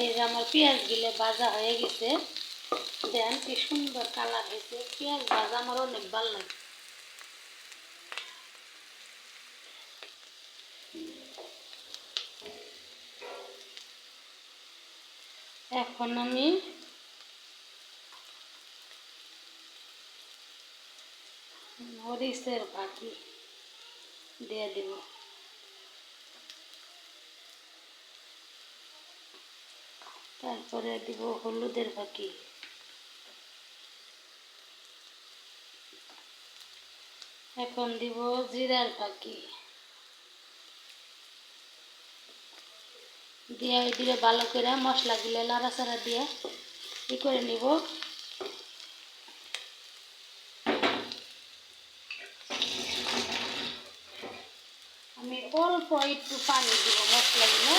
এই যে আমার পেঁয়াজ গিলে ভাজা হয়ে গেছে, দেন কি সুন্দর কালার হয়েছে। পেঁয়াজ ভাজা আমার অনেক ভালো লাগে। এখন আমি মরিচের ভাজি দিয়ে দিব। তারপরে দিব হলুদের ফাঁকি এখন দিব জিরার ফাঁকি দিয়ে দিয়ে ভালো করে মশলা গুলো লাড়াচাড়া দিয়ে ই করে নিব। আমি অল্প একটু পানি দিব মশলাগুলো।